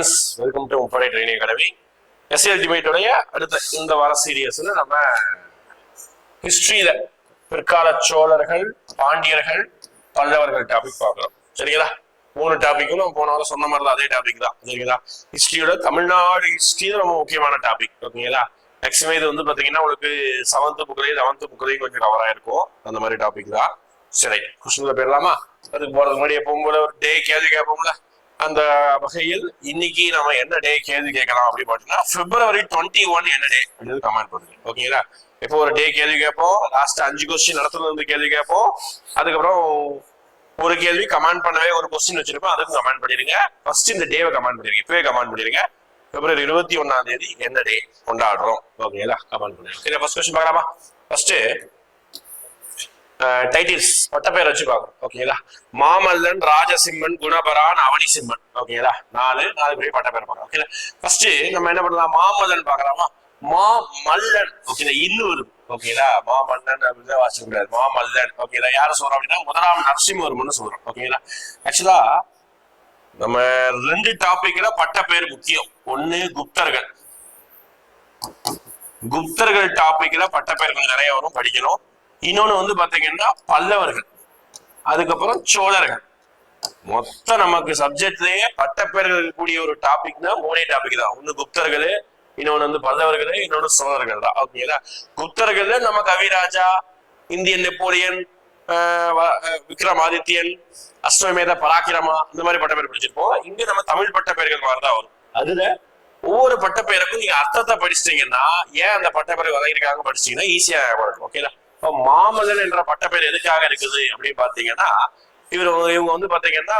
Students welcome to Muppadai training academy S அல்டிமேட்டோடைய அடுத்த இந்த வார சீரியஸ்ல நம்ம ஹிஸ்டரியில பிற்கால சோழர்கள் பாண்டியர்கள் பல்லவர்கள் டாபிக் பார்க்கலாம் சரிங்களா? மூணு டாபிக்கும் நம்ம போன வாரம் சொன்ன மாதிரி தான் அதே டாபிக் தான். சரிங்களா? ஹிஸ்டரியோட தமிழ்நாடு ஹிஸ்டரி ரொம்ப முக்கியமான டாபிக் ஓகேங்களா? மேக்ஸிமம் இது வந்து பாத்தீங்கன்னா உங்களுக்கு செவன்த் புக்லயும் லெவன்த் புக்லயும் கொஞ்சம் கவர் ஆயிருக்கும். அந்த மாதிரி டாபிக் தான். சரி கொஸ்டின்ல போயிடலாமா அதுக்கு போறதுக்கு முன்னாடி எப்பவும் போல ஒரு டே கேள்வி கேட்போம்ல. அந்த வகையில் இன்னைக்கு நம்ம என்ன டே கேள்வி கேட்கலாம் அப்படின்னு பார்த்தீங்கன்னா பிப்ரவரி டுவெண்ட்டி ஒன் என்ன டே அப்படின்னு கமெண்ட் பண்ணுங்க ஓகேங்களா இப்போ ஒரு டே கேள்வி கேட்போம் லாஸ்ட் அஞ்சு கொஸ்டின் நடத்துல இருந்து கேள்வி கேட்போம். அதுக்கப்புறம் ஒரு கேள்வி கமெண்ட் பண்ணவே ஒரு கொஸ்டின் வச்சிருப்போம் அதுக்கும் கமெண்ட் பண்ணிருங்க ஃபர்ஸ்ட் இந்த டேவை கமெண்ட் பண்ணிருங்க இப்பவே கமெண்ட் பண்ணிருங்க பிப்ரவரி இருபத்தி ஒன்னாம் தேதி என்ன டே கொண்டாடுறோம்? ஓகேங்களா கமெண்ட் பண்ணிருங்க சரி ஃபர்ஸ்ட் கொஸ்டின் பார்க்கலாமா? ஃபர்ஸ்ட் டைட்டில்ஸ் பட்டப்பேர் வச்சு பார்க்கணும் ஓகேங்களா மாமல்லன் ராஜசிம்மன் குணபரான் அவனிசிம்மன். ஓகேங்களா நாலு நாலு பேர் பட்டப்பேர் பார்க்கலாம் ஓகேங்களா ஃபர்ஸ்ட் நம்ம என்ன பண்ணலாம்? மாமல்லன் பார்க்கலாமா? மா மல்லன் ஓகேங்களா இன்னொரு ஓகேங்களா மாமல்லன் அப்படின்னு வாசிக்க முடியாது. மாமல்லன். ஓகேங்களா யார சொல்றோம் அப்படின்னா முதலாம் நரசிம்மவர்மன் சொல்றோம். ஓகேங்களா ஆக்சுவலா நம்ம ரெண்டு டாபிக்ல பட்ட பேர் முக்கியம். ஒன்னு குப்தர்கள். குப்தர்கள் டாபிக்ல பட்டப்பேர் கொஞ்சம் நிறைய வரும் படிக்கணும். இன்னொன்னு வந்து பாத்தீங்கன்னா பல்லவர்கள். அதுக்கப்புறம் சோழர்கள். மொத்தம் நமக்கு சப்ஜெக்ட்லயே பட்டப்பேர்கள் கூடிய ஒரு டாபிக் தான் மூணே டாபிக் தான். ஒன்று குப்தர்கள் இன்னொன்னு வந்து பல்லவர்கள் இன்னொன்று சோழர்கள் தான். ஓகேங்களா? குப்தர்கள் நம்ம Kaviraja Indian Napoleon ah Vikramaditya அஸ்வமேத பராக்கிரமா இந்த மாதிரி பட்டப்பேர் படிச்சிருப்போம். இங்க நம்ம தமிழ் பட்டப்பேர்கள் மாதிரி தான் வரும். அதுல ஒவ்வொரு பட்டப்பெயருக்கும் நீங்க அர்த்தத்தை படிச்சிட்டீங்கன்னா ஏன் அந்த பட்டப்பெயர் வழங்கிருக்காங்க படிச்சீங்கன்னா ஈஸியா வரும். ஓகேங்களா? இப்போ மாமல்லன் என்ற பட்டப்பேர் எதுக்காக இருக்குது அப்படின்னு பாத்தீங்கன்னா இவர் இவங்க வந்து பாத்தீங்கன்னா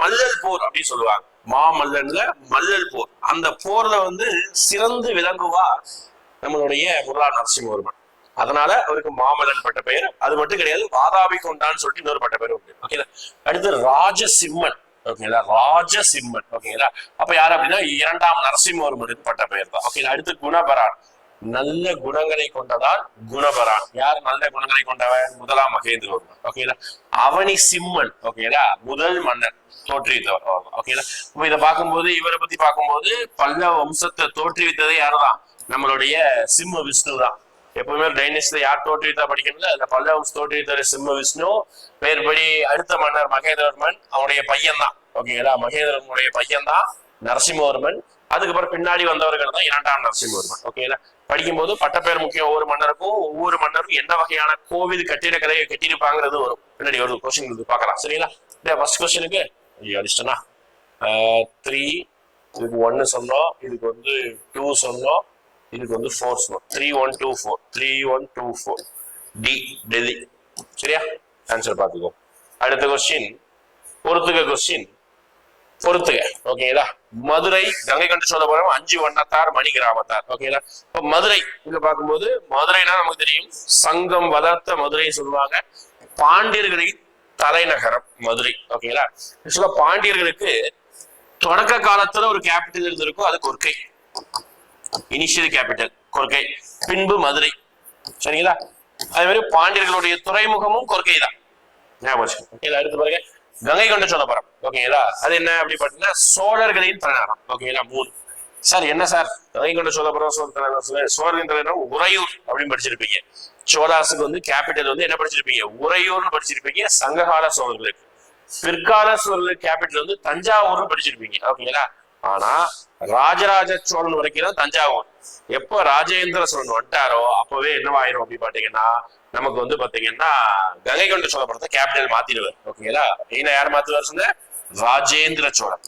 மல்லல் போர் அப்படின்னு சொல்லுவாங்க. மாமல்லன்ல மல்லல் போர். அந்த போர்ல வந்து சிறந்து விளங்குவா நம்மளுடைய முரளா நரசிம்மவர்மன். அதனால அவருக்கு மாமல்லன் பட்ட பெயர். அது மட்டும் கிடையாது வாதாபி கொண்டான்னு சொல்லிட்டு இன்னொரு பட்ட பெயர் உண்டு. ஓகேங்களா அடுத்து ராஜசிம்மன். ஓகேங்களா ராஜசிம்மன். ஓகேங்களா அப்ப யார் அப்படின்னா இரண்டாம் நரசிம்மவர்மனுக்கு பட்ட பெயர் தான். ஓகேங்களா அடுத்து குணபரான். நல்ல குணங்களை கொண்டதால் குணபரா யார் நல்ல குணங்களை கொண்டவன்? முதலாம் மகேந்திரவர்மன் ஓகேங்களா அவனி சிம்மன். ஓகேங்களா முதல் மன்னன். தோற்றுவித்தவர். ஓகேங்களா இப்ப இதை பார்க்கும்போது இவரை பத்தி பார்க்கும்போது பல்லவ வம்சத்தை தோற்றுவித்ததே யாருதான்? நம்மளுடைய சிம்ம விஷ்ணு தான். எப்பவுமே டைனஸ்ல யார் தோற்றுவித்தா படிக்கணும்ல? அந்த பல்லவ வம்சம் தோற்றுவித்தவர் சிம்ம விஷ்ணு பேர்படி அடுத்த மன்னர் மகேந்திரவர்மன் அவனுடைய பையன் தான். ஓகேங்களா மகேந்திரவர்மனுடைய பையன் தான் நரசிம்மவர்மன். அதுக்கப்புறம் பின்னாடி வந்தவர்கள் தான் இரண்டாம் நரசிம்மவர்மன். ஓகேங்களா படிக்கும்போது பட்டப்பேர் முக்கியம் ஒவ்வொரு மன்னருக்கும் ஒவ்வொரு மன்னரும் என்ன வகையான கோவில் கட்டிடக்கலையை கட்டியிருப்பாங்கிறது வரும். பின்னாடி ஒரு கொஸ்டின் இது பார்க்கலாம். சரிங்களா? ஃபர்ஸ்ட் கொஸ்டினுக்கு ஐயோ அடிச்சிட்டனா? த்ரீ இதுக்கு ஒன்று சொன்னோம் இதுக்கு வந்து டூ சொன்னோம் இதுக்கு வந்து ஃபோர் சொன்னோம். Three one two four three one two four D Delhi சரியா? ஆன்சர் பார்த்துக்கோ. அடுத்த கொஸ்டின் பொறுத்துக்க கொஸ்டின் பொறுத்துக. ஓகேங்களா மதுரை கங்கை கொண்ட சோழபுரம் அஞ்சு வண்ணத்தார் மணி கிராமத்தார். ஓகேங்களா இப்ப மதுரை இங்க பார்க்கும்போது மதுரைனா நமக்கு தெரியும் சங்கம் வளர்த்த மதுரை சொல்லுவாங்க. பாண்டியர்களின் தலைநகரம் மதுரை. ஓகேங்களா ஆக்சுவலா பாண்டியர்களுக்கு தொடக்க காலத்துல ஒரு கேபிட்டல் இருந்திருக்கும் அது கொர்க்கை இனிஷியல் கேபிட்டல் கொர்க்கை பின்பு மதுரை. சரிங்களா? அதே மாதிரி பாண்டியர்களுடைய துறைமுகமும் கொர்க்கை தான். ஞாபகம் ஓகேங்களா அடுத்து பாருங்க. கங்கை கொண்ட சோழபுரம். ஓகேங்களா? அது என்ன அப்படி பாத்தீங்கன்னா சோழர்களின் தலைநகரம் ஓகேங்களா? மூணு. சார் என்ன சார்? கங்கை கொண்ட சோழபுரம் சோழ தலைநகரம் சோழரின் தலைநகரம் உறையூர் அப்படின்னு படிச்சிருப்பீங்க. சோழாசுக்கு வந்து கேபிட்டல் வந்து என்ன படிச்சிருப்பீங்க? உறையூர்னு படிச்சிருப்பீங்க. சங்ககால சோழர்களுக்கு. பிற்கால சோழர்களுக்கு கேபிட்டல் வந்து தஞ்சாவூர்னு படிச்சிருப்பீங்க. ஓகேங்களா? ஆனா ராஜராஜ சோழன் வரைக்கும் தான் தஞ்சாவூர். எப்ப ராஜேந்திர சோழன் வந்துட்டாரோ அப்பவே என்னவாயிரும் அப்படின்னு பாத்தீங்கன்னா நமக்கு வந்து பாத்தீங்கன்னா கங்கை கொண்ட சோழபுரத்தை கேபிட்டல் மாத்திடுவார். ஓகேங்களா மெயினா யார் மாத்துவார் சொன்ன ராஜேந்திர சோழன்.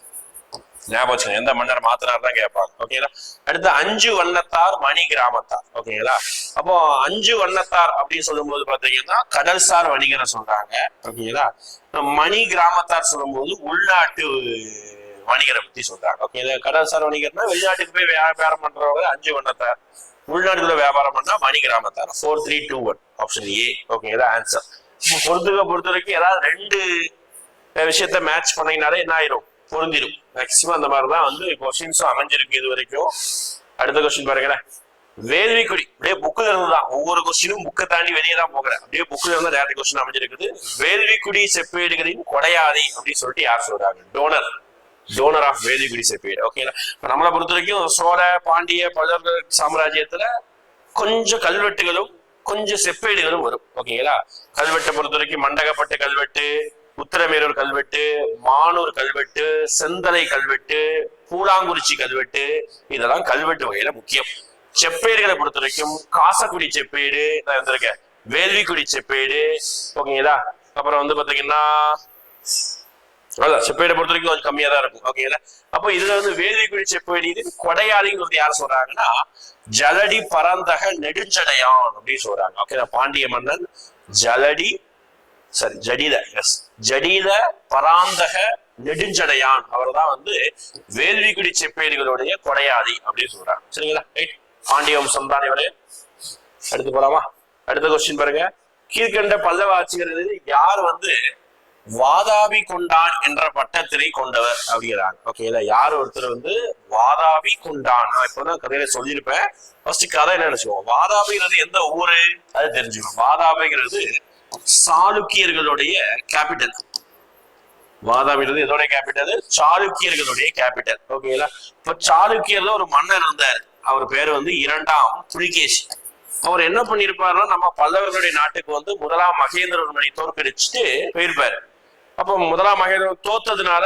ஞாபகம் எந்த மன்னர் மாத்தினார் தான் கேட்பாங்க ஓகேங்களா அடுத்து அஞ்சு வண்ணத்தார் மணி கிராமத்தார். ஓகேங்களா அப்போ அஞ்சு வண்ணத்தார் அப்படின்னு சொல்லும்போது பாத்தீங்கன்னா கடல்சார் வணிகரை சொல்றாங்க. ஓகேங்களா மணி கிராமத்தார் சொல்லும்போது உள்நாட்டு வணிகரை பத்தி சொல்றாங்க. ஓகே கடல்சார் வணிகர்னா வெளிநாட்டுக்கு போய் வியாபாரம் பண்றவங்க அஞ்சு வண்ணத்தார். உள்நாட்டுக்குள்ள வியாபாரம் பண்ணா மணி கிராமத்தார். Four three two one option A okay இதான் ஆன்சர் பொறுத்துக்க பொறுத்த வரைக்கும் ஏதாவது ரெண்டு விஷயத்த மேட்ச் பண்ணீங்கனாலே என்ன ஆயிரும்? பொருந்திடும் மேக்சிமம் அந்த மாதிரி தான் வந்து கொஸ்டின்ஸும் அமைஞ்சிருக்கு இது வரைக்கும் அடுத்த கொஸ்டின் பாருங்களேன். வேள்விக்குடி அப்படியே புக்கில் இருந்து தான் ஒவ்வொரு கொஸ்டினும் புக்கை தாண்டி வெளியே தான் போகிறேன். அப்படியே புக்கில் இருந்து டேரக்ட் கொஸ்டின் அமைஞ்சிருக்குது. வேள்விக்குடி செப்பேடுகளின் கொடையாதை அப்படின்னு சொல்லிட்டு யார் சொல்றாங்க? டோனர் டோனர் ஆஃப் வேதிகுடி செப்பேடு ஓகேங்களா நம்மளை பொறுத்த வரைக்கும் சோழ பாண்டிய பல்லவர்கள் சாம்ராஜ்யத்துல கொஞ்சம் கல்வெட்டுகளும் கொஞ்சம் செப்பேடுகளும் வரும் ஓகேங்களா கல்வெட்டை பொறுத்த வரைக்கும் மண்டகப்பட்டு கல்வெட்டு உத்தரமேரூர் கல்வெட்டு மானூர் கல்வெட்டு செந்தலை கல்வெட்டு பூலாங்குறிச்சி கல்வெட்டு இதெல்லாம் கல்வெட்டு வகையில முக்கியம். செப்பேடுகளை பொறுத்த வரைக்கும் காசக்குடி செப்பேடு நான் வந்திருக்கேன் வேள்விக்குடி செப்பேடு ஓகேங்களா அப்புறம் வந்து பாத்தீங்கன்னா அதான் செப்பேடை பொறுத்த வரைக்கும் கொஞ்சம் கம்மியா தான் இருக்கும் ஓகேங்களா அப்போ இதுல வந்து வேதிக்குடி செப்பேடி இது கொடையாளிங்கிறது யார் சொல்றாங்கன்னா ஜலடி பரந்தக நெடுஞ்சடையான் அப்படின்னு சொல்றாங்க ஓகேங்களா பாண்டிய மன்னன் ஜலடி சரி ஜடித எஸ் ஜடித பராந்தக நெடுஞ்சடையான். அவர் தான் வந்து வேள்விக்குடி செப்பேடுகளுடைய கொடையாளி அப்படின்னு சொல்றாங்க சரிங்களா? ரைட் பாண்டிய வம்சம் தான் இவரு. அடுத்து போலாமா? அடுத்த கொஸ்டின் பாருங்க. கீழ்கண்ட பல்லவ ஆட்சியர்கள் யார் வந்து வாதாபி குண்டான் என்ற பட்டத்தினை கொண்டவர் அப்படிங்கிறாங்க. ஓகேங்களா யார் ஒருத்தர் வந்து வாதாபி குண்டான்? நான் இப்பதான் கதையில சொல்லியிருப்பேன். ஃபர்ஸ்ட் கதை என்ன நினைச்சுக்கோம் வாதாபிங்கிறது எந்த ஊரு? அது தெரிஞ்சுக்கணும். வாதாபிங்கிறது சாளுக்கியர்களுடைய கேபிட்டல் வாதாபிங்கிறது எதோடைய கேபிட்டல் சாளுக்கியர்களுடைய கேபிட்டல் ஓகேங்களா இப்ப சாளுக்கியர்ல ஒரு மன்னர் இருந்தார். அவர் பேரு வந்து இரண்டாம் புலிகேசி. அவர் என்ன பண்ணிருப்பாருன்னா நம்ம பல்லவர்களுடைய நாட்டுக்கு வந்து முதலாம் மகேந்திரவர்மனை தோற்கடிச்சுட்டு போயிருப்பாரு. அப்போ முதலாம் மகேந்திரன் தோத்ததுனால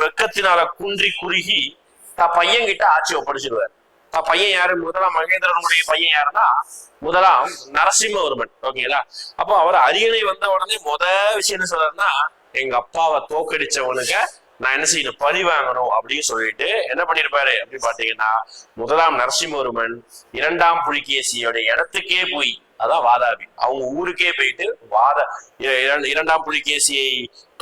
வெக்கத்தினால குன்றி குறுகி தான் பையன் கிட்ட ஆட்சி ஒப்படைச்சிருவார். தான் பையன் யாரு? முதலாம் மகேந்திரனுடைய பையன் யாருன்னா முதலாம் நரசிம்மவர்மன். ஓகேங்களா அப்போ அவர் அரியணை வந்த உடனே முத விஷயம் என்ன சொல்றாருன்னா எங்க அப்பாவை தோக்கடிச்சவனுக்கு நான் என்ன செய்யணும்? பழி வாங்கணும். அப்படின்னு சொல்லிட்டு என்ன பண்ணிருப்பாரு? அப்படின்னு பாத்தீங்கன்னா முதலாம் நரசிம்மவர்மன் இரண்டாம் புலிகேசியோட இடத்துக்கே போய் அதான் வாதாபி. அவங்க ஊருக்கே போயிட்டு வாத இரண்டாம் புலிகேசியை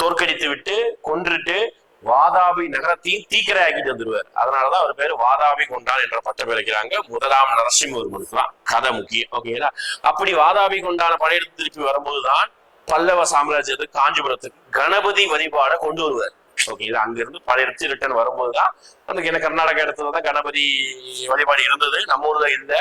தோற்கடித்து விட்டு கொன்றுட்டு வாதாபி நகரத்தையும் தீக்கிரை ஆக்கிட்டு வந்துருவார். அதனாலதான் அவர் பேரு வாதாபி கொண்டான் என்ற பட்டம் வைக்கிறாங்க முதலாம் நரசிம்மவர்மனுக்கு தான் கதை முக்கியம். ஓகேங்களா அப்படி வாதாபி கொண்டான படையெடுத்து திருப்பி வரும்போதுதான் பல்லவ சாம்ராஜ்யத்துக்கு காஞ்சிபுரத்துக்கு கணபதி வழிபாடை கொண்டு வருவார். ஓகேங்களா அங்கிருந்து படையெடுத்து ரிட்டர்ன் வரும்போதுதான் அந்த என்ன கர்நாடகா இடத்துல தான் கணபதி வழிபாடு இருந்தது. நம்ம ஊர்ல இல்ல.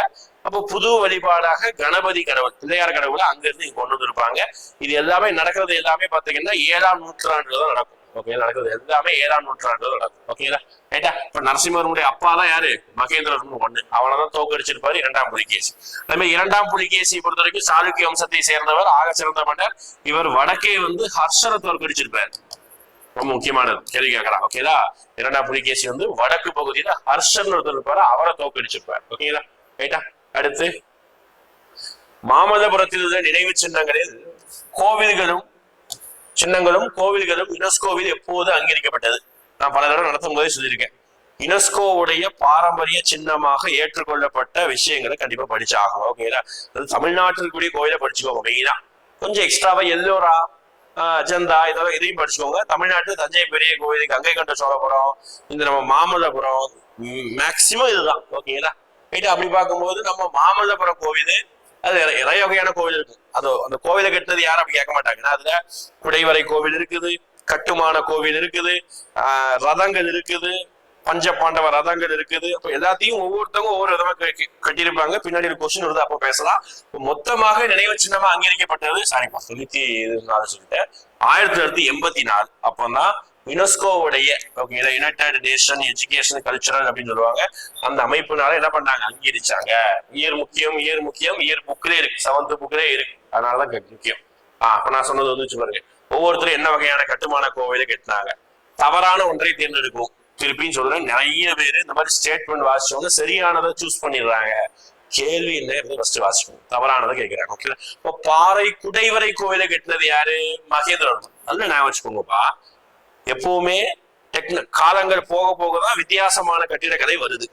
அப்போ புது வழிபாடாக கணபதி கடவுள் பிள்ளையார் கடவுளை அங்கிருந்து இங்க கொண்டு வந்திருப்பாங்க. இது எல்லாமே நடக்கிறது எல்லாமே பாத்தீங்கன்னா ஏழாம் நூற்றாண்டுல தான் நடக்கும். ஓகே நடக்கிறது எல்லாமே ஏழாம் நூற்றாண்டு தான் நடக்கும். ஓகேங்களா ரைட்டா இப்ப நரசிம்மருடைய அப்பா தான் யாரு? மகேந்திரன் ஒண்ணு. அவனை தான் தோக்கடிச்சிருப்பாரு இரண்டாம் புலிகேசி. அதே மாதிரி இரண்டாம் புலிகேசி பொறுத்த வரைக்கும் சாளுக்கிய வம்சத்தை சேர்ந்தவர் ஆக சிறந்த மன்னர். இவர் வடக்கே வந்து ஹர்ஷரை தோற்கடிச்சிருப்பார். ரொம்ப முக்கியமானது. கேள்வி கேட்கலாம் ஓகேதா இரண்டாம் புலிகேசி வந்து வடக்கு பகுதியில ஹர்ஷன் ஒருத்தர் இருப்பாரு அவரை தோக்கடிச்சிருப்பார் ஓகேங்களா ரைட்டா அடுத்து மாமல்லபுரத்தில் உள்ள நினைவு சின்னங்களில் கோவில்களும் சின்னங்களும் கோவில்களும் யுனெஸ்கோவில் எப்போது அங்கீகரிக்கப்பட்டது? நான் பல தடவை நடத்தும் போதே சொல்லியிருக்கேன். யுனெஸ்கோவுடைய பாரம்பரிய சின்னமாக ஏற்றுக்கொள்ளப்பட்ட விஷயங்களை கண்டிப்பா படிச்சாகணும். ஓகேங்களா அது தமிழ்நாட்டில் கூடிய கோயிலை படிச்சுக்கோங்க மெயினா கொஞ்சம் எக்ஸ்ட்ராவா எல்லோரா ஆஹ் அஜந்தா இதெல்லாம் இதையும் படிச்சுக்கோங்க. தமிழ்நாட்டு தஞ்சை பெரிய கோவில் கங்கை கொண்ட சோழபுரம் இந்த நம்ம மாமல்லபுரம் மேக்சிமம் இதுதான். ஓகேங்களா ரைட் அப்படி பார்க்கும்போது நம்ம மாமல்லபுரம் கோவில் அது நிறைய- வகையான கோவில் இருக்கு. அது அந்த கோவிலை கட்டினது யாரும் அப்படி கேட்க மாட்டாங்கன்னா அதுல குடைவரை கோவில் இருக்குது கட்டுமான கோவில் இருக்குது ஆஹ் ரதங்கள் இருக்குது பஞ்ச பாண்டவ ரதங்கள் இருக்குது. அப்ப எல்லாத்தையும் ஒவ்வொருத்தவங்க ஒவ்வொரு விதமா கட்டியிருப்பாங்க. பின்னாடி ஒரு கொஸ்டின் வருது அப்போ பேசலாம். மொத்தமாக நினைவு சின்னமா அங்கீகரிக்கப்பட்டது சாரிப்பா தொண்ணூத்தி நாலு சொல்லிட்டேன். ஆயிரத்தி தொள்ளாயிரத்தி எண்பத்தி நாலு. அப்போதான் யுனெஸ்கோவுடைய ஓகேங்களா யுனைடெட் நேஷன் எஜுகேஷன் கல்ச்சரல் அப்படின்னு சொல்லுவாங்க. அந்த அமைப்புனால என்ன பண்ணாங்க அங்கீகரிச்சாங்க. இயர் முக்கியம் இயர் முக்கியம் இயர் புக்கிலே இருக்கு. செவன்த் புக்கிலே இருக்கு. அதனாலதான் முக்கியம். ஆஹ் அப்ப நான் சொன்னது வந்து வச்சு பாருங்க. ஒவ்வொருத்தரும் என்ன வகையான கட்டுமான கோவிலை கட்டினாங்க? தவறான ஒன்றை தேர்ந்தெடுக்கும் திருப்பியும் சொல்றேன் நிறைய பேர் இந்த மாதிரி ஸ்டேட்மெண்ட் வாசிச்சவங்க சரியானதை சூஸ் பண்ணிடுறாங்க. கேள்வி என்ன ஃபர்ஸ்ட் வாசிக்கணும். தவறானதை கேட்கிறாங்க ஓகே இப்போ பாறை குடைவரை கோவிலை கட்டினது யாரு? மகேந்திரன். அதுல நான் வச்சுக்கோங்கப்பா. எப்பவுமே டெக்ன காலங்கள் போக போக தான் வித்தியாசமான கட்டிடக்கலை வருது.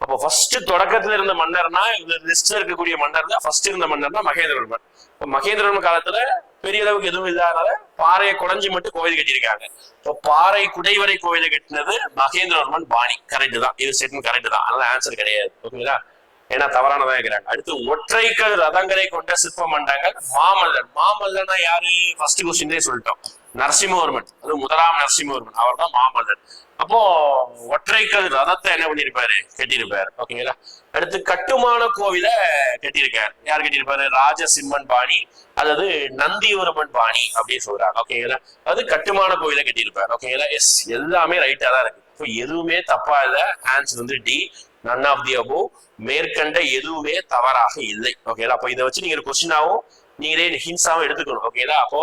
அப்போ ஃபர்ஸ்ட் தொடக்கத்துல இருந்த மன்னர்னா இந்த லிஸ்ட்ல இருக்கக்கூடிய மன்னர் தான் ஃபர்ஸ்ட் இருந்த மன்னர்னா மகேந்திரவர்மன். இப்போ மகேந்திரவர்மன் காலத்துல பெரிய அளவுக்கு எதுவும் இல்லாதனால பாறையை குடைஞ்சி மட்டும் கோவில் கட்டியிருக்காங்க. இப்போ பாறை குடைவரை கோவிலை கட்டினது மகேந்திரவர்மன் பாணி. கரெக்ட் தான். இது ஸ்டேட்மெண்ட் கரெக்ட் தான். அதனால ஆன்சர் கிடையாது. ஓகேங்களா ஏன்னா தவறானதா இருக்கிறாங்க அடுத்து ஒற்றைக்கல் ரதங்களை கொண்ட சிற்ப மண்டங்கள் மாமல்லன் மாமல்லன்னா யாரு? ஃபர்ஸ்ட் கொஸ்டின்லேயே சொல்லிட்டோம். நரசிம்மவர்மன். அது முதலாம் நரசிம்மவர்மன். அவர் தான் மாமல்லர். அப்போ ஒற்றைக்கல் ரதத்தை என்ன பண்ணிருப்பாரு? கட்டியிருப்பாரு. ஓகேங்களா? அடுத்து கட்டுமான கோவில கட்டியிருக்காரு. யார் கட்டியிருப்பாரு? ராஜசிம்மன் பாணி அல்லது நந்திவர்மன் பாணி அப்படின்னு சொல்றாங்க. ஓகேங்களா? அது கட்டுமான கோவில கட்டியிருப்பாரு. ஓகேங்களா? எஸ் எல்லாமே ரைட்டா தான் இருக்கு. இப்போ எதுவுமே தப்பா இல்லை. ஆன்சர் வந்து D none of the above மேற்கண்ட எதுவுமே தவறாக இல்லை. ஓகேங்களா? அப்போ இதை வச்சு நீங்க ஒரு கொஸ்டினாவும் நீங்களே ஹின்ஸாவும் எடுத்துக்கணும். ஓகேங்களா அப்போ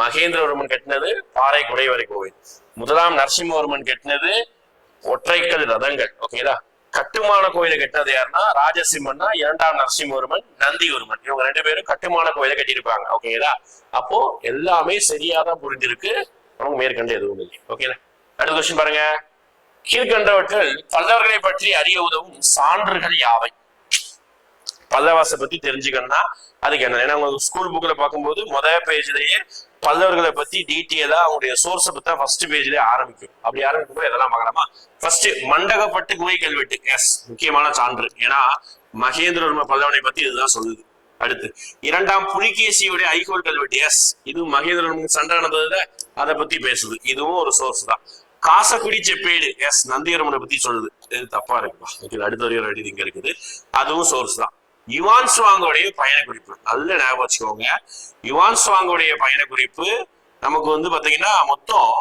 மகேந்திரவர்மன் கட்டினது பாறை குடைவரை கோவில் முதலாம் நரசிம்மவர்மன் கட்டினது ஒற்றைக்கல் ரதங்கள். ஓகேங்களா கட்டுமான கோயிலை கட்டினது யாருன்னா? ராஜசிம்மன்னா இரண்டாம் நரசிம்மவர்மன் நந்திவர்மன் இவங்க ரெண்டு பேரும் கட்டுமான கோயிலை கட்டியிருப்பாங்க. ஓகேங்களா அப்போ எல்லாமே சரியா தான் புரிஞ்சிருக்கு. நமக்கு மேற்கண்ட எதுவும் இல்லை. ஓகேங்களா அடுத்த கொஸ்டின் பாருங்க. கீழ்கண்டவற்றில் பல்லவர்களை பற்றி அறிய உதவும் சான்றுகள் யாவை? பல்லவாசை பத்தி தெரிஞ்சுக்கணும்னா அதுக்கு என்ன? ஏன்னா உங்க ஸ்கூல் புக்ல பார்க்கும்போது முதல் பேஜ்லயே பல்லவர்களை பத்தி டீட்டெயிலா அவங்களுடைய சோர்ஸை பத்தி தான் ஃபர்ஸ்ட் பேஜ்லயே ஆரம்பிக்கும். அப்படி ஆரம்பிக்கும் இதெல்லாம் பார்க்கலாமா? ஃபர்ஸ்ட் மண்டகப்பட்டு குகை கல்வெட்டு. எஸ் முக்கியமான சான்று. ஏன்னா மகேந்திரவர்ம பல்லவனை பத்தி இதுதான் சொல்லுது. அடுத்து இரண்டாம் புலிகேசியுடைய ஐகோல் கல்வெட்டு. எஸ் இது மகேந்திரவர்மன் சண்டை நடந்ததுல அதை பத்தி பேசுது. இதுவும் ஒரு சோர்ஸ் தான். காசக்குடி செப்பேடு. எஸ் நந்திவர்மனை பத்தி சொல்லுது. இது தப்பா இருக்குப்பா அடுத்த வரையும் இங்க இருக்குது. அதுவும் சோர்ஸ் தான். யுவான் சுவாங்கோடைய பயண குறிப்பு நல்ல ஞாபகம் வச்சுக்கோங்க. யுவான் சுவாங்கோடைய பயண குறிப்பு நமக்கு வந்து பாத்தீங்கன்னா மொத்தம்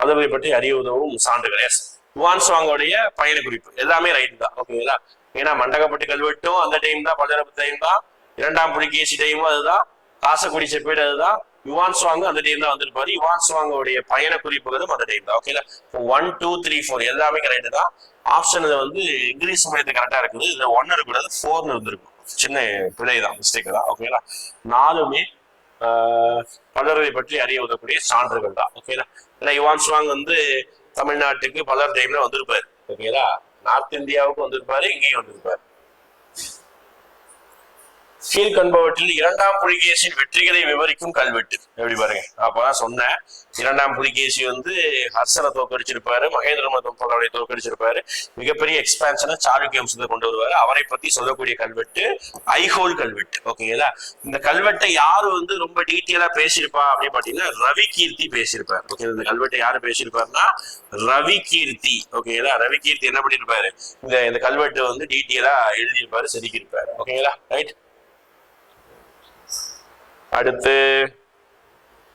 பதவியை பற்றி அறிய உதவும் சான்று எஸ் யுவான் சுவாங்கோடைய பயண குறிப்பு எல்லாமே ரைட் தான். ஓகேங்களா ஏன்னா மண்டகப்பட்டு கல்வெட்டும் அந்த டைம் தான் பல்லரப்பு டைம் தான். இரண்டாம் புலிகேசி டைமும் அதுதான். காசக்குடி செப்பேடு அதுதான். யுவான் சுவாங் அந்த டைம் தான் வந்திருப்பாரு. யுவான் சுவாங்கோடைய பயண குறிப்புகளும் அந்த டைம் தான். ஓகேங்களா ஒன் டூ த்ரீ ஃபோர் எல்லாமே கரெக்டு தான். ஆப்ஷன் வந்து இங்கிலீஷ் சமயத்து கரெக்டா இருக்குது. இதுல ஒன்னு இருக்கக்கூடாது ஃபோர்னு இருந்திருக்கும் சின்ன பிழை தான் மிஸ்டேக் தான். ஓகேங்களா நாலுமே ஆஹ், பலரை பற்றி அறிய உதவக்கூடிய சான்றுகள் தான். ஓகேங்களா ஏன்னா யுவான் சுவாங் வந்து தமிழ்நாட்டுக்கு பலர் டைம்ல வந்திருப்பாரு. ஓகேங்களா நார்த் இந்தியாவுக்கு வந்திருப்பாரு இங்கேயும் வந்திருப்பாரு. கீழ்கண்பவற்றில் இரண்டாம் புலிகேசியின் வெற்றிகளை விவரிக்கும் கல்வெட்டு. எப்படி பாருங்க? அப்பதான் சொன்னேன். இரண்டாம் புலிகேசி வந்து ஹர்ஷனை தோக்கடிச்சிருப்பாரு மகேந்திர பல்லவரை தோக்கடிச்சிருப்பாரு மிகப்பெரிய எக்ஸ்பான்ஷனை சாளுக்கிய வம்சத்தை கொண்டு வருவாரு. அவரை பத்தி சொல்லக்கூடிய கல்வெட்டு ஐஹோல் கல்வெட்டு. ஓகேங்களா இந்த கல்வெட்டை யாரு வந்து ரொம்ப டீட்டெயிலா பேசியிருப்பா அப்படின்னு பாத்தீங்கன்னா ரவி கீர்த்தி பேசியிருப்பாரு ஓகே இந்த கல்வெட்டை யாரு பேசியிருப்பாருன்னா ரவி கீர்த்தி ஓகேங்களா ரவி கீர்த்தி என்ன பண்ணிருப்பாரு இந்த இந்த கல்வெட்டு வந்து டீட்டெயிலா எழுதியிருப்பாரு செதுக்கியிருப்பாரு. ஓகேங்களா ரைட் அடுத்து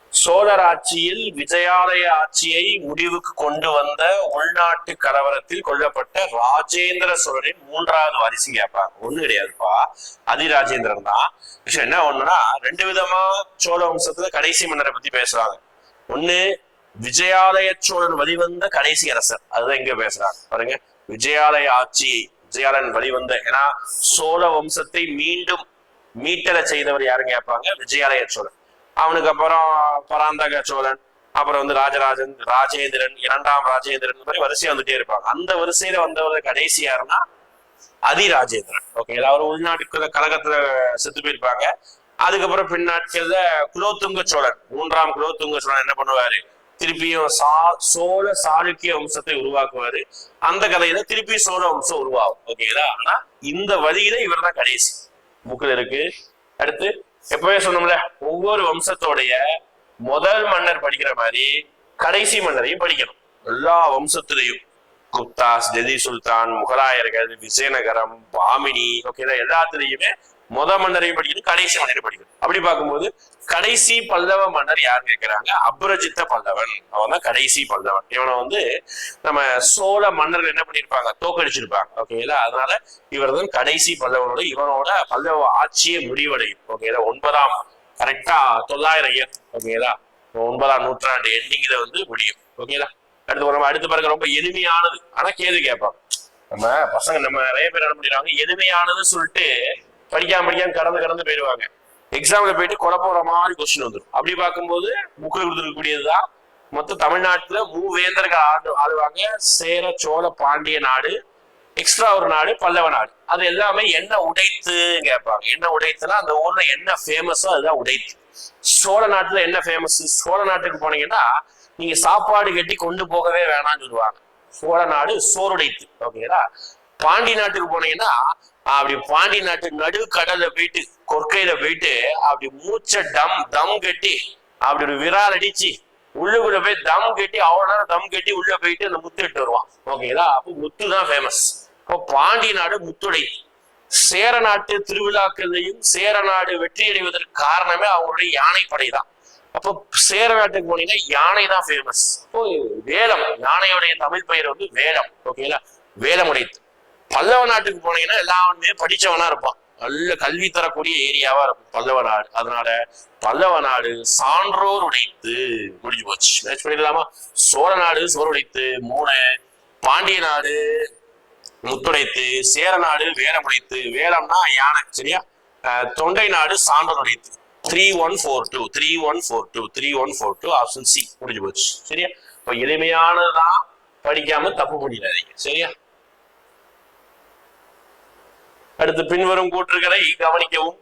சோழர் ஆட்சியில் விஜயாலய ஆட்சியை முடிவுக்கு கொண்டு வந்த உள்நாட்டு கலவரத்தில் கொல்லப்பட்ட ராஜேந்திர சோழரின் மூன்றாவது வாரிசு கேட்பாங்க. ஒண்ணு கிடையாதுப்பா. அதிராஜேந்திரன் தான். விஷயம் என்ன ஒண்ணுன்னா ரெண்டு விதமா சோழ வம்சத்துல கடைசி மன்னரை பத்தி பேசுறாங்க. ஒண்ணு விஜயாலய சோழன் வழிவந்த கடைசி அரசர். அதுதான் இங்க பேசுறாங்க. பாருங்க. விஜயாலய ஆட்சியை விஜயாலயன் வழிவந்த ஏன்னா சோழ வம்சத்தை மீண்டும் மீட்டரை செய்தவர் யாருன்னு கேட்பாங்க? விஜயாலய சோழன் அவனுக்கு அப்புறம் பராந்தக சோழன் அப்புறம் வந்து ராஜராஜன் ராஜேந்திரன் இரண்டாம் ராஜேந்திரன் இந்த மாதிரி வரிசையா வந்துட்டே இருப்பாங்க. அந்த வரிசையில வந்தவர் கடைசி யாருன்னா? அதிராஜேந்திரன். ஓகே அவர் உள்நாட்டுக்குள்ள கழகத்துல செத்து போயிருப்பாங்க. அதுக்கப்புறம் பின்னாட்கள்ல குலோத்துங்க சோழன். மூன்றாம் குலோத்துங்க சோழன் என்ன பண்ணுவாரு? திருப்பியும் சா சோழ சாளுக்கிய வம்சத்தை உருவாக்குவாரு. அந்த கதையில திருப்பி சோழ வம்சம் உருவாகும். ஓகேங்களா ஆனா இந்த வழியில இவர் தான் கடைசி. புக்ல இருக்கு. அடுத்து எப்பவே சொன்னோம்ல ஒவ்வொரு வம்சத்தோடைய முதல் மன்னர் படிக்கிற மாதிரி கடைசி மன்னரையும் படிக்கணும். எல்லா வம்சத்திலையும். குப்தாஸ் டெல்லி சுல்தான் முகலாயர்கள் விஜயநகரம் பாமினி ஓகேங்களா எல்லாத்துலயுமே முத மன்னரையும் படிக்கிறது? கடைசி மன்னரையும் படிக்கிறது. அப்படி பார்க்கும்போது கடைசி பல்லவ மன்னர் யார் கேட்கிறாங்க? அபரஜித்த பல்லவன். அவன் தான் கடைசி பல்லவன். இவனை வந்து நம்ம சோழ மன்னர்கள் என்ன பண்ணிருப்பாங்க தோக்கடிச்சிருப்பாங்க ஓகேங்களா அதனால இவர் தான் கடைசி பல்லவனோட இவனோட பல்லவ ஆட்சியே முடிவடையும். ஓகேங்களா ஒன்பதாம் கரெக்டா தொள்ளாயிரம் இயர் ஓகேங்களா ஒன்பதாம் நூற்றாண்டு எண்டிங்ல வந்து முடியும். ஓகேங்களா அடுத்து நம்ம அடுத்து பாருங்க ரொம்ப எளிமையானது. ஆனா கேள்வி கேட்பாங்க நம்ம பசங்க நம்ம நிறைய பேர் என்ன பண்ணிடுறாங்க? எளிமையானதுன்னு சொல்லிட்டு படிக்காம படிக்காம கடந்து கடந்து போயிடுவாங்க. எக்ஸாம்ல போயிட்டு குழப்பம் போற மாதிரி கொஸ்டின் வந்துடும் அப்படி பார்க்கும்போது புக்கில் கொடுத்துருக்கக்கூடியதுதான். மொத்தம் தமிழ்நாட்டுல மூவேந்தர்கள் ஆண்டு ஆளுவாங்க சேர சோழ பாண்டிய நாடு எக்ஸ்ட்ரா ஒரு நாடு பல்லவ நாடு. அது எல்லாமே என்ன உடைத்து கேட்பாங்க. என்ன உடைத்துனா அந்த ஊர்ல என்ன ஃபேமஸோ அதுதான் உடைத்து. சோழ நாட்டுல என்ன ஃபேமஸ் சோழ நாட்டுக்கு போனீங்கன்னா நீங்க சாப்பாடு கட்டி கொண்டு போகவே வேணாம்னு சொல்லுவாங்க. சோழ நாடு சோறுடைத்து ஓகேங்களா பாண்டி நாட்டுக்கு போனீங்கன்னா அப்படி பாண்டி நாட்டு நடு கடல்ல போயிட்டு கொற்கையில போயிட்டு அப்படி மூச்ச டம் தம் கட்டி அப்படி ஒரு விரால் அடிச்சு உள்ளுக்குள்ள போய் தம் கட்டி அவ்வளோ நேரம் தம் கட்டி உள்ள போயிட்டு அந்த முத்து இட்டு வருவான். ஓகேங்களா? அப்போ முத்து தான் ஃபேமஸ் இப்போ பாண்டி நாடு முத்துடை. சேர நாட்டு திருவிழாக்களையும் சேர நாடு வெற்றி அடைவதற்கு காரணமே அவங்களுடைய யானை படை தான் அப்போ சேர நாட்டுக்கு போனீங்கன்னா யானை தான் ஃபேமஸ் அப்போ வேலம் யானையுடைய தமிழ் பெயர் வந்து வேலம் ஓகேங்களா? வேலமுடைத்து. பல்லவ நாட்டுக்கு போனீங்கன்னா எல்லாருமே படிச்சவனா இருப்பான். நல்ல கல்வி தரக்கூடிய ஏரியாவா இருக்கும் பல்லவ நாடு அதனால பல்லவ நாடு சான்றோர் உடைத்து முடிஞ்சு போச்சு. மேட்ச் பண்ணிடலாமா? சோழ நாடு சோறு உடைத்து மூணு பாண்டிய நாடு முத்துடைத்து சேர நாடு வேலம் உடைத்து. வேலம்னா யானை சரியா? தொண்டை நாடு சான்றோர் உடைத்து. Three one four two three one four two three one four two option C முடிஞ்சு போச்சு. சரியா? இப்போ எளிமையானதான் படிக்காம தப்பு பண்ணிடாதீங்க. சரியா? அடுத்து பின்வரும் கூற்றுகளை கவனிக்கவும்.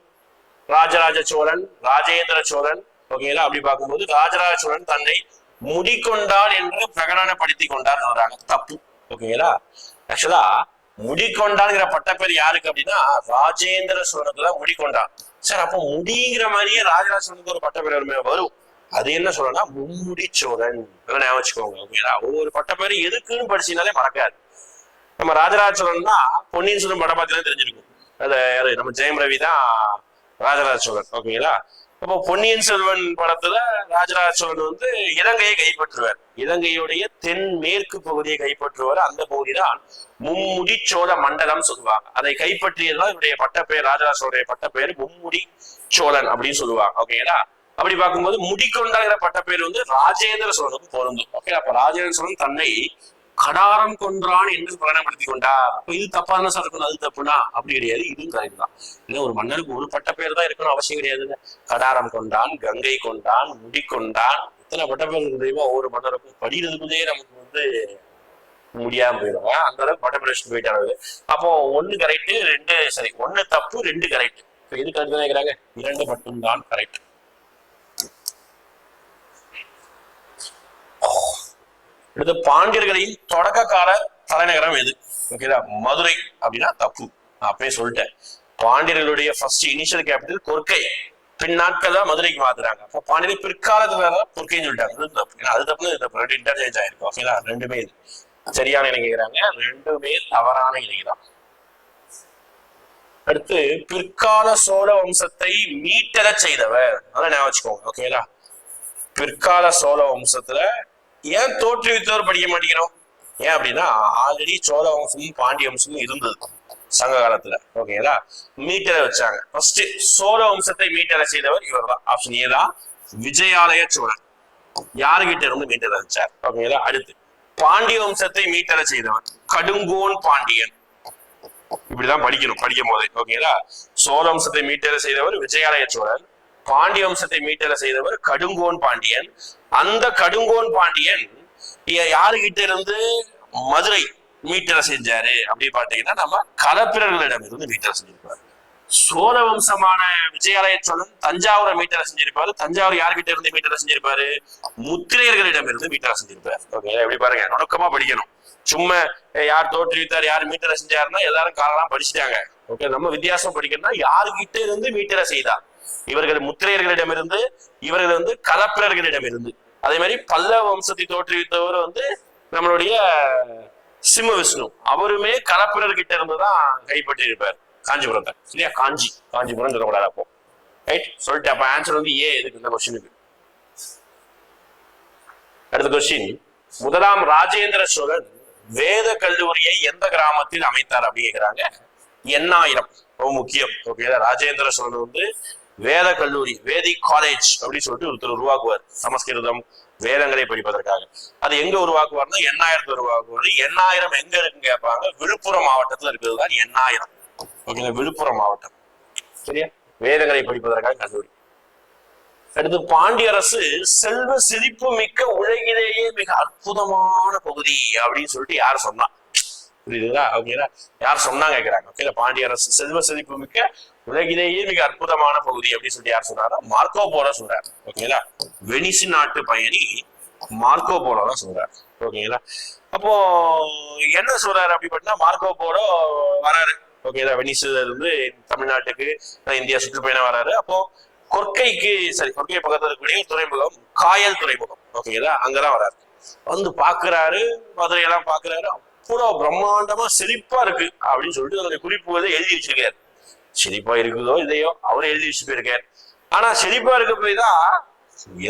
ராஜராஜ சோழன் ராஜேந்திர சோழன் ஓகேங்களா அப்படி பார்க்கும்போது ராஜராஜ சோழன் தன்னை முடிக்கொண்டான் என்று பிரகடனப்படுத்தி கொண்டார் சொல்றாங்க தப்பு ஓகேங்களா ஆக்சுவலா முடிக்கொண்டான்ங்கிற பட்டப்பேர் யாருக்கு அப்படின்னா ராஜேந்திர சோழனுக்கு தான் முடிக்கொண்டான். சார் அப்போ முடிங்கிற மாதிரியே ராஜராஜ சோழனுக்கு ஒரு பட்டப்பேர் வருமே வரும். அது என்ன சொல்லணும்னா மும்முடி சோழன். ஞாபகம் வச்சுக்கோங்க ஓகேங்களா ஒவ்வொரு பட்டப்பேரும் எதுக்குன்னு படிச்சீங்கனாலே மறக்காது. நம்ம ராஜராஜ தான் பொன்னியின் செல்வன் படம் பார்த்தீங்கன்னா தெரிஞ்சிருக்கும். அது யாரு? நம்ம ஜெயம் ரவி தான் ராஜராஜ சோழன் ஓகேங்களா? அப்போ பொன்னியின் செல்வன் படத்துல ராஜராஜ சோழன் வந்து இலங்கையை கைப்பற்றுவார். இலங்கையுடைய தென் மேற்கு பகுதியை கைப்பற்றுவார். அந்த பகுதி தான் மும்முடி சோழ மண்டலம் சொல்லுவாங்க. அதை கைப்பற்றியதுதான் இவருடைய பட்டப்பெயர் ராஜராஜ சோழனுடைய பட்டப்பெயர் மும்முடி சோழன் அப்படின்னு சொல்லுவாங்க. ஓகேங்களா? அப்படி பார்க்கும்போது முடிக்கொண்டாங்கிற பட்டப்பேர் வந்து ராஜேந்திர சோழனுக்கு பொருந்தும். ஓகே அப்ப ராஜேந்திர சோழன் தன்னை கடாரம் கொன்றான் என்று பிரகடனப்படுத்தி கொண்டார் அப்போ இது என்ன சார் இருக்கணும்? அது தப்புனா அப்படி கிடையாது. இதுவும் கரெக்ட் தான். இல்லை ஒரு மன்னருக்கு ஒரு பட்ட பேர் தான் இருக்கணும் அவசியம் கிடையாது கடாரம் கொண்டான் கங்கை கொண்டான் முடி கொண்டான் இத்தனை பட்ட பேர் தெரியுமா? ஒவ்வொரு மன்னருக்கும் படிக்கிறதுக்குள்ளே நமக்கு வந்து முடியாம போயிடும். அந்த அளவுக்கு பட்ட பிரச்சனை போயிட்டாங்க அப்போ ஒன்னு கரெக்ட் ரெண்டு சரி ஒன்னு தப்பு ரெண்டு கரெக்ட் இது கரெக்ட் தான் கேக்குறாங்க? இரண்டு மட்டும்தான் கரெக்ட் அடுத்து பாண்டியர்களின் தொடக்க கால தலைநகரம் எது? ஓகேதா? மதுரை அப்படின்னா தப்பு. நான் அப்பயே சொல்லிட்டேன். பாண்டியர்களுடைய ஃபர்ஸ்ட் இனிஷியல் கேபிட்டல் கொர்க்கை. பின் நாட்கள் தான் மதுரைக்கு மாத்துறாங்க. அப்போ பாண்டியர் பிற்காலத்துல தான் கொர்க்கைன்னு சொல்லிட்டாங்க. அது தப்பு. ஏன்னா அது தப்பு. ரெண்டு இன்டர்சேஞ்ச் ஆயிருக்கும் ஓகேதா? ரெண்டுமே இது. சரியான இணை கேக்குறாங்க ரெண்டுமே தவறான இணை தான் அடுத்து பிற்கால சோழ வம்சத்தை மீட்டர செய்தவர். அதான் ஞாபகம் வச்சுக்கோங்க. ஓகேங்களா பிற்கால சோழ வம்சத்துல ஏன் தோற்றுவித்தவர் படிக்க மாட்டேங்கிறோம்? ஏன் அப்படின்னா ஆல்ரெடி சோழ வம்சமும் பாண்டிய வம்சமும் இருந்தது சங்க காலத்துல. ஓகேங்களா? மீட்டரை வச்சாங்க. ஃபர்ஸ்ட் சோழ வம்சத்தை மீட்டரை செய்தவர் இவர் தான். ஆப்ஷன் ஏ தான் விஜயாலய சோழன். யாருகிட்ட இருந்து மீட்டரை வச்சார்? ஓகேங்களா? அடுத்து பாண்டிய வம்சத்தை மீட்டரை செய்தவர் கடுங்கோன் பாண்டியன். இப்படிதான் படிக்கணும் படிக்கும் போதே ஓகேங்களா? சோழ வம்சத்தை மீட்டரை செய்தவர் விஜயாலய சோழன். பாண்டிய வம்சத்தை மீட்டரை செய்தவர் கடுங்கோன் பாண்டியன். அந்த கடுங்கோன் பாண்டியன் யாருகிட்ட இருந்து மதுரை மீட்டரை செஞ்சாரு? அப்படி பாத்தீங்கன்னா நம்ம கலப்பிரர்களிடம் இருந்து மீட்டரை செஞ்சிருப்பாரு. சோழ வம்சமான விஜயாலய சோழன் தஞ்சாவூரை மீட்டரை செஞ்சிருப்பாரு. தஞ்சாவூர் யார்கிட்ட இருந்து மீட்டரை செஞ்சிருப்பாரு? முத்திரையர்களிடம் இருந்து மீட்டரை செஞ்சிருப்பாரு. ஓகே எப்படி பாருங்க நுணுக்கமா படிக்கணும். சும்மா யார் தோற்றுவித்தார் யார் மீட்டரை செஞ்சாருன்னா எல்லாரும் காலெல்லாம் படிச்சுட்டாங்க. ஓகே நம்ம வித்தியாசம் படிக்கணும்னா யார்கிட்ட இருந்து மீட்டரை செய்தார்? இவர்கள் முத்திரையர்களிடமிருந்து இவர்கள் வந்து கலப்பிரர்களிடமிருந்து. அதே மாதிரி பல்லவ வம்சத்தை தோற்றுவித்தவர் வந்து நம்மளுடைய சிம்ம விஷ்ணு. அவருமே கலப்பிரர்கிட்ட இருந்து தான் கைப்பற்றி காஞ்சிபுரத்தை இல்லையா? காஞ்சி. காஞ்சிபுரம் சொல்லக்கூடாது அப்போ. ரைட் சொல்லிட்டு அப்ப ஆன்சர் வந்து ஏ இதுக்கு இந்த கொஸ்டினுக்கு அடுத்த கொஸ்டின் முதலாம் ராஜேந்திர சோழன் வேத கல்லூரியை எந்த கிராமத்தில் அமைத்தார் அப்படிங்கிறாங்க எண்ணாயிரம். ரொம்ப முக்கியம். ஓகே ராஜேந்திர சோழன் வந்து வேத கல்லூரி வேதிக் காலேஜ் அப்படின்னு சொல்லிட்டு ஒருத்தர் உருவாக்குவார். சமஸ்கிருதம் வேதங்களை படிப்பதற்காக. அது எங்க உருவாக்குவார்னா எண்ணாயிரத்துல உருவாக்குவார். எண்ணாயிரம் எங்க இருக்குன்னு கேட்பாங்க. விழுப்புரம் மாவட்டத்துல இருக்கிறது தான் எண்ணாயிரம். ஓகேங்களா? விழுப்புரம் மாவட்டம். சரியா? வேதங்களை படிப்பதற்காக கல்லூரி. அடுத்து பாண்டிய அரசு செல்வ செழிப்பு மிக்க உலகிலேயே மிக அற்புதமான பகுதி அப்படின்னு சொல்லிட்டு யார் சொன்னா? புரியுதுங்களா? அவங்க யார் சொன்னா கேக்குறாங்க. ஓகே பாண்டிய அரசு செல்வ செழிப்பு மிக்க உலகிலேயே மிக அற்புதமான பகுதி அப்படின்னு சொல்லி யார் சொன்னாரா? மார்க்கோ போலோ சொல்றாரு. ஓகேங்களா வெனிசு நாட்டு பயணி மார்க்கோ போலோ தான் சொல்றாரு. ஓகேங்களா அப்போ என்ன சொல்றாரு அப்படி பார்த்தா மார்க்கோ போலோ வராரு. ஓகேங்களா வெனிஸ்ல இருந்து தமிழ்நாட்டுக்கு இந்தியா சுற்றுப்பயணம் வராரு. அப்போ கொற்கைக்கு சரி கொற்கை பக்கத்துல இருக்கக்கூடிய துறைமுகம் காயல் துறைமுகம். ஓகேங்களா அங்கதான் வராரு. வந்து பாக்குறாரு மதுரையெல்லாம் பாக்குறாரு. பூரா பிரம்மாண்டமா செழிப்பா இருக்கு அப்படின்னு சொல்லிட்டு அதனுடைய குறிப்புகளை எழுதி வச்சிருக்காரு. செழிப்பா இருக்குதோ இல்லையோ அவரும் எழுதி வச்சு போயிருக்காரு. ஆனா செழிப்பா இருக்க போய் தான்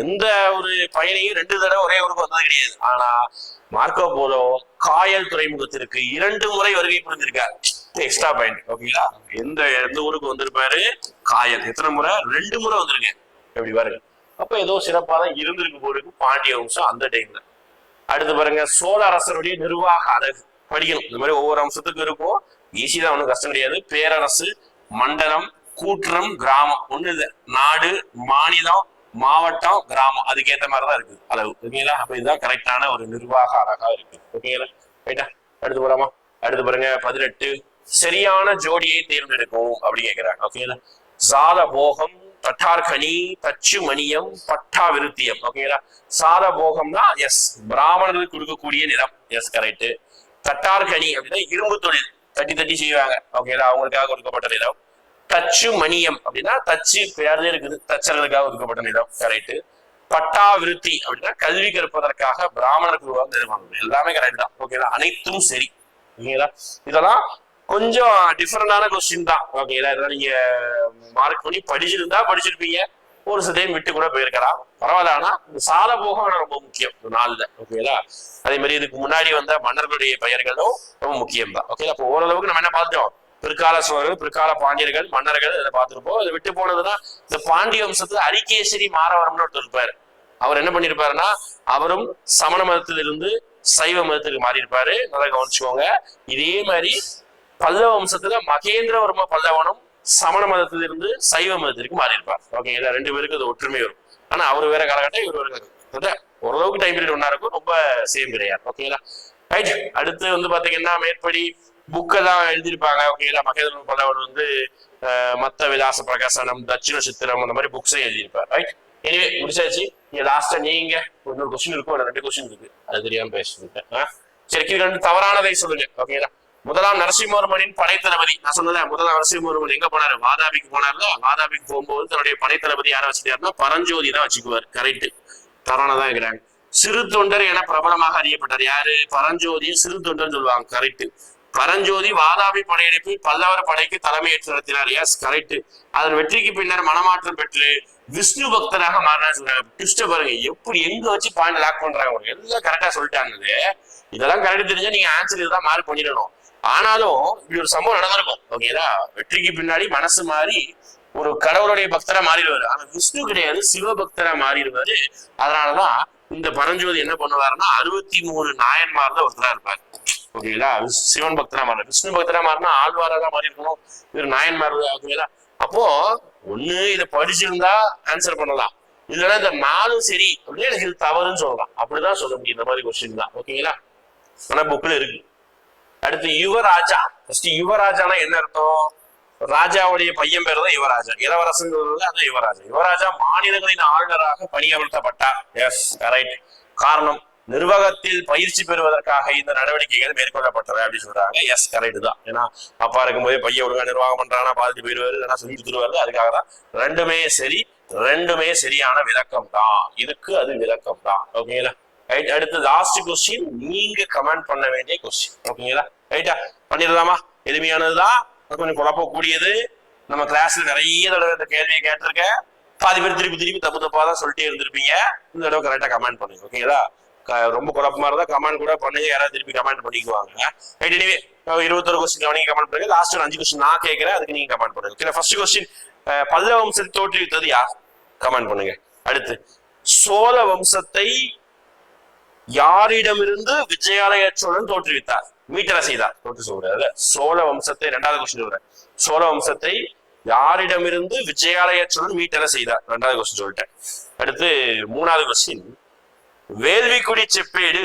எந்த ஒரு பயணியும் ரெண்டு தடவை ஒரே ஊருக்கு வந்தது கிடையாது. ஆனா மார்க்கோ போலோ காயல் துறைமுகத்திற்கு இரண்டு முறை வருகை புரிந்திருக்காரு. எக்ஸ்ட்ரா பாயிண்ட் ஓகேங்களா எந்த எந்த ஊருக்கு வந்திருப்பாரு? காயல். எத்தனை முறை? ரெண்டு முறை வந்திருக்கேன் எப்படி பாருங்க. அப்ப ஏதோ சிறப்பாக தான் இருந்திருக்கு போருக்கு பாண்டிய வம்சம் அந்த டைம்ல அடுத்து பாருங்க சோழ அரசருடைய நிர்வாக அழகு படிக்கணும் இந்த மாதிரி ஒவ்வொரு அம்சத்துக்கும் இருக்கும். ஈஸி தான் ஒன்றும் கஷ்டம் கிடையாது. பேரரசு மண்டலம் கூற்றம் கிராமம். ஒண்ணு இல்லை நாடு மாநிலம் மாவட்டம் கிராமம். அதுக்கேற்ற மாதிரி தான் இருக்குது. அளவு. ஓகேங்களா? அப்ப இதுதான் கரெக்டான ஒரு நிர்வாக அழகா இருக்கு. ஓகேங்களா? ரைட்டா அடுத்து போறாமா அடுத்து பாருங்க பதினெட்டு. சரியான ஜோடியை தேர்ந்தெடுக்கும் அப்படின்னு கேட்கிறாங்க ஓகேங்களா? சாத போகம் தட்டார்கனி தச்சு மணியம் பட்டா விருத்தியம் ஓகேங்களா? சாத போகம்னா எஸ் பிராமணர்களுக்கு கொடுக்கக்கூடிய நிறம். எஸ் கரெக்ட் தட்டார்கனி அப்படின்னா இரும்பு தொழில். தட்டி தட்டி செய்வாங்க. ஓகேங்களா? அவங்களுக்காக கொடுக்கப்பட்ட நிறம். தச்சு மணியம் அப்படின்னா தச்சு பேர்ல இருக்குது. தச்சர்களுக்காக ஒதுக்கப்பட்ட நிலம் கரெக்ட் பட்டா விருத்தி அப்படின்னா கல்வி கற்பதற்காக பிராமணர்கள் உருவாக்க நிறுவனம் எல்லாமே கரெக்ட் தான். ஓகேங்களா? அனைத்தும் சரி. ஓகேங்களா? இதெல்லாம் கொஞ்சம் டிஃப்ரெண்டான கொஸ்டின் தான். ஓகேங்களா இதெல்லாம் நீங்க மார்க் பண்ணி படிச்சிருந்தா படிச்சிருப்பீங்க. ஒரு சில டைம் விட்டு கூட போயிருக்கலாம் பரவாயில்ல ஆனா இந்த சால போகம் ரொம்ப முக்கியம். ஒரு நாள்ல. ஓகேங்களா அதே மாதிரி இதுக்கு முன்னாடி வந்த மன்னர்களுடைய பெயர்களும் ரொம்ப முக்கியம் தான். ஓகே அப்போ ஓரளவுக்கு நம்ம என்ன பார்த்தோம் பிற்கால சோழர்கள் பிற்கால பாண்டியர்கள் மன்னர்கள் இதை பார்த்துருப்போம். இதை விட்டு போனதுன்னா இந்த பாண்டிய வம்சத்துல அரிகேசரி மாறவரம்னு ஒருத்தர் இருப்பாரு. அவர் என்ன பண்ணிருப்பாருன்னா அவரும் சமண மதத்திலிருந்து சைவ மதத்துக்கு மாறி இருப்பாரு நல்லா கவனிச்சுக்கோங்க. இதே மாதிரி பல்லவ வம்சத்துல மகேந்திரவர்ம பல்லவனும் சமண மதத்திலிருந்து சைவ மதத்திற்கு மாறியிருப்பார். ஓகேங்களா ரெண்டு பேருக்கு அது ஒற்றுமை வரும். ஆனா அவர் வேற காலகட்டம் இவர் வேற காலகட்டம். ஓரளவுக்கு டைம் பீரியட் ஒன்னா இருக்கும் ரொம்ப சேம் கிடையாது ஓகேங்களா ரைட் அடுத்து வந்து பாத்தீங்கன்னா மேற்படி புக்கெல்லாம் எழுதியிருப்பாங்க. ஓகேங்களா மகேந்திர பல்லவன் வந்து மத்த விலாச பிரகாசனம் தட்சிண சித்திரம் அந்த மாதிரி புக்ஸே எழுதியிருப்பார். ரைட் எனவே முடிச்சாச்சு. நீங்க லாஸ்டா நீங்க இன்னொரு கொஸ்டின் இருக்கும் ரெண்டு கொஸ்டின் இருக்கு. அது தெரியாம பேசிட்டு சரி கீழே ரெண்டு தவறானதை சொல்லுங்க. ஓகேங்களா முதலாம் நரசிம்மவர்மனின் படைத்தளபதி. நான் சொன்னேன் முதலாம் நரசிம்மவர்மன் எங்க போனாரு? வாதாபிக்கு போனார்ல. வாதாபிக்கு போகும்போது தன்னுடைய படைத்தளபதி யாரை வச்சுட்டாருன்னா பரஞ்சோதி தான் வச்சுக்குவார். கரெக்ட் தவறானதான் இருக்கிறாங்க சிறு தொண்டர் என பிரபலமாக அறியப்பட்டார். யாரு? பரஞ்சோதியும் சிறு தொண்டர்னு சொல்லுவாங்க. கரெக்ட் பரஞ்சோதி வாதாபி படையெடுப்பு பல்லவர படைக்கு தலைமையேற்று நடத்தினார். எஸ் கரெக்ட் அதன் வெற்றிக்கு பின்னர் மனமாற்றம் பெற்று விஷ்ணு பக்தராக மாறினார் சொல்றாங்க. ட்விஸ்ட பாருங்க. எப்படி எங்க வச்சு பாயிண்ட் லாக் பண்றாங்க? எல்லாம் கரெக்டா சொல்லிட்டாங்க இதெல்லாம் கரெக்ட் தெரிஞ்சா நீங்க ஆன்சர் இதுதான் மாறி பண்ணிடணும். ஆனாலும் இப்படி ஒரு சம்பவம் நடந்திருக்கும். ஓகேதா வெற்றிக்கு பின்னாடி மனசு மாறி ஒரு கடவுளுடைய பக்தரா மாறிடுவாரு. ஆனா விஷ்ணு கிடையாது சிவபக்தரா மாறிடுவாரு. அதனாலதான் இந்த பரஞ்சோதி என்ன பண்ணுவாருன்னா அறுபத்தி மூணு நாயன்மார்ல ஒருத்தரா இருப்பாரு. ஓகேங்களா? சிவன் பக்தரா மாறி விஷ்ணு பக்தரா மாறினா ஆழ்வாரா தான் மாறி இருக்கணும் இவர் நாயன்மார் ஓகேங்களா? அப்போ ஒண்ணு இதை படிச்சிருந்தா ஆன்சர் பண்ணலாம். இல்லைன்னா இந்த நாலும் சரி. அப்படின்னு எனக்கு இது தவறுன்னு சொல்லலாம். அப்படிதான் சொல்ல முடியும். இந்த மாதிரி கொஸ்டின் தான். ஓகேங்களா? ஆனா புக்ல இருக்கு. அடுத்து யுவராஜா. ஃபர்ஸ்ட் யுவராஜானா என்ன அர்த்தம்? ராஜாவுடைய பையன் பேர் தான் யுவராஜா. இளவரசங்கிறது அது யுவராஜா. யுவராஜா மாநிலங்களின் ஆளுநராக பணியமர்த்தப்பட்டார். எஸ் கரெக்ட் காரணம் நிர்வாகத்தில் பயிற்சி பெறுவதற்காக இந்த நடவடிக்கைகள் மேற்கொள்ளப்பட்டது அப்படின்னு சொல்றாங்க. எஸ் கரெக்ட் தான். ஏன்னா அப்பா இருக்கும்போதே பையன் ஒழுங்கா நிர்வாகம் பண்றானா பாதிட்டு போயிடுவாரு இல்லைன்னா சொல்லி கொடுத்துருவாரு. அதுக்காக தான். ரெண்டுமே சரி ரெண்டுமே சரியான விளக்கம் தான் இதுக்கு அது விளக்கம் தான் ஓகேங்களா ரைட் அடுத்து லாஸ்ட் கொஸ்டின் நீங்க கமெண்ட் பண்ண வேண்டிய கொஸ்டின் ஓகேங்களா ரைட்டா பண்ணிடலாமா? எளிமையானதுதான் கொஞ்சம் குழப்பக்கூடியது. நம்ம கிளாஸ்ல நிறைய தடவை இந்த கேள்வியை கேட்டிருக்கேன். பாதி பேர் திருப்பி திருப்பி தப்பு தப்பா தான் சொல்லிட்டே இருந்திருப்பீங்க. இந்த தடவை கரெக்டா கமெண்ட் பண்ணுங்க. ஓகேங்களா ரொம்ப குழப்பமா இருந்தா கமெண்ட் கூட பண்ணுங்க. யாராவது திருப்பி கமெண்ட் பண்ணிக்குவாங்க. ரைட் எனிவே இருபத்தொரு கொஸ்டின் நீங்க கமெண்ட் பண்ணுங்க. லாஸ்ட் ஒரு அஞ்சு கொஸ்டின் நான் கேட்கிறேன். அதுக்கு நீங்க கமெண்ட் பண்ணுங்க. ஓகே ஃபர்ஸ்ட் கொஸ்டின் பல்லவ வம்சத்தை தோற்றுவித்தது யார்? கமெண்ட் பண்ணுங்க. அடுத்து சோழ வம்சத்தை யாரிடமிருந்து விஜயாலய சோழன் தோற்றுவித்தார்? மீட்டரை செய்தார் தோற்று சொல்றாரு. சோழ வம்சத்தை ரெண்டாவது கொஸ்டின் சொல்றேன் சோழ வம்சத்தை யாரிடமிருந்து விஜயாலய சோழன் மீட்டர செய்தார் ரெண்டாவது கொஸ்டின் சொல்லிட்டேன். அடுத்து மூணாவது கொஸ்டின் வேள்விக்குடி செப்பேடு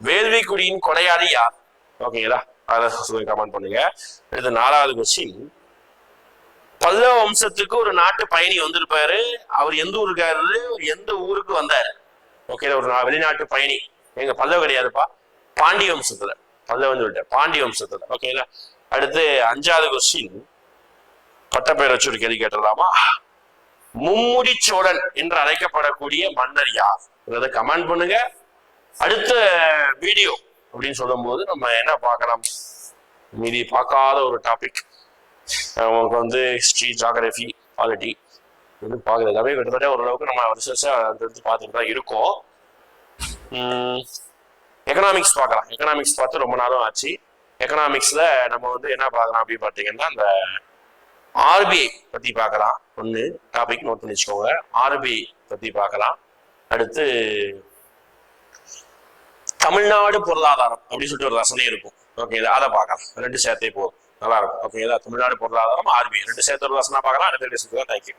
வேள்விக்குடியின் கொடையாளி யார்? ஓகேங்களா அதை கமெண்ட் பண்ணுங்க. அடுத்து நாலாவது கொஸ்டின் பல்லவ வம்சத்துக்கு ஒரு நாட்டு பயணி வந்திருப்பாரு. அவர் எந்த ஊருக்காரரு? எந்த ஊருக்கு வந்தாரு? ஓகே ஒரு நான் வெளிநாட்டு பயணி. எங்க பல்லவ கிடையாதுப்பா. பாண்டிய வம்சத்துல. பல்லவன் சொல்லிட்டேன் பாண்டிய வம்சத்துல. ஓகேங்களா அடுத்து அஞ்சாவது கொஸ்டின் பட்டப்பெயர் வச்சு ஒரு கேள்வி கேட்டுடலாமா? மும்முடி சோழன் என்று அழைக்கப்படக்கூடிய மன்னர் யார்? அதை கமெண்ட் பண்ணுங்க. அடுத்த வீடியோ அப்படின்னு சொல்லும்போது நம்ம என்ன பார்க்கலாம்? மீதி பார்க்காத ஒரு டாபிக் உங்களுக்கு வந்து ஹிஸ்ட்ரி ஜாகிரபி பாலிட்டி இது பார்க்குறது எல்லாமே கிட்டத்தட்ட ஓரளவுக்கு நம்ம வருஷம் எடுத்து பார்த்துட்டு தான் இருக்கோம். எக்கனாமிக்ஸ் பார்க்கலாம். எக்கனாமிக்ஸ் பார்த்து ரொம்ப நாளும் ஆச்சு. எக்கனாமிக்ஸில் நம்ம வந்து என்ன பார்க்கலாம் அப்படின்னு பார்த்தீங்கன்னா அந்த ஆர்பிஐ பற்றி பார்க்கலாம். ஒன்று டாபிக் நோட் பண்ணி வச்சுக்கோங்க. ஆர்பிஐ பற்றி பார்க்கலாம். அடுத்து தமிழ்நாடு பொருளாதாரம் அப்படின்னு சொல்லிட்டு ஒரு ரசனை இருக்கும். ஓகே அதை பார்க்கலாம். ரெண்டு சேர்த்தே போதும். நல்லா இருக்கும். ஓகேங்களா தமிழ்நாடு பொருளாதாரம் ஆர்பிஐ ரெண்டு சேர்த்து ஒரு ரசனா பார்க்கலாம். அடுத்த சேர்த்து தான் தேங்க்யூ